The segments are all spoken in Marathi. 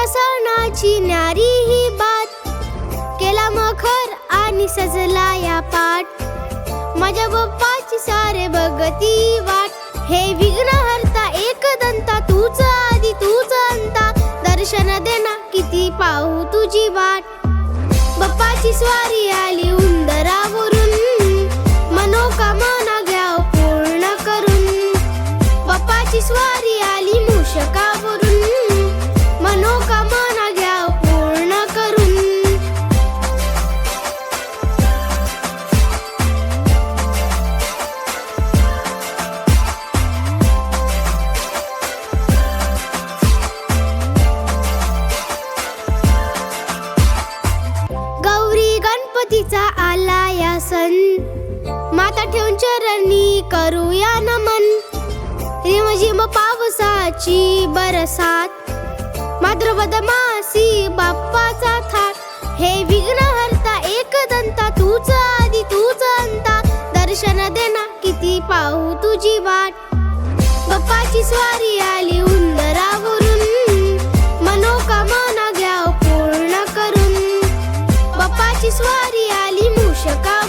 तुझ्या सणाची न्यारी ही बात. केला मखर आणि सजला या पाठ. माझ्या बाप्पाची सारे बघती वाट. हे विघ्न हरता एक दंता तूच आधी तूच अंता. दर्शन देना किती पाहू तुझी वाट. बाप्पाची स्वारी आली उंदरावरून. मनोकामना घ्या पूर्ण करून. बाप्पाची स्वारी आली मूषका आसन माता ठेवून चरणी करूया नमन. रिमझिम पावसाची बरसात. माद्रपद मासी बाप्पाचा थाट. हे विघ्न हरता एक दंता तूच आधी तूच अंता. दर्शन देना किती पाहू तुझी वाट. बाप्पाची स्वारी आली उंदरावरून. मनोकामना घ्या पूर्ण करून. बाप्पाची स्वारी आली मूषका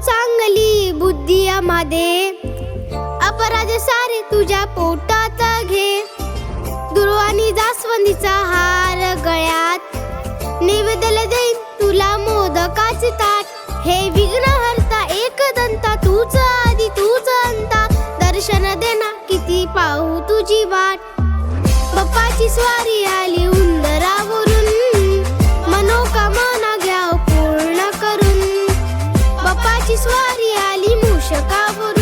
चांगली बुद्धी आमादे. अपराध सारे तुझ्या पोटात घे. दुर्वाणी जास्वंदीचा हार गळ्यात. नैवेद्याला देईन तुला मोदकाचे ताट. हे विघ्न हरता एक दंता तूच आधी तूच अंता. दर्शन देना किती पाहू तुझी वाट. बाप्पाची स्वारी आली Și soarele alimușă ca vorbim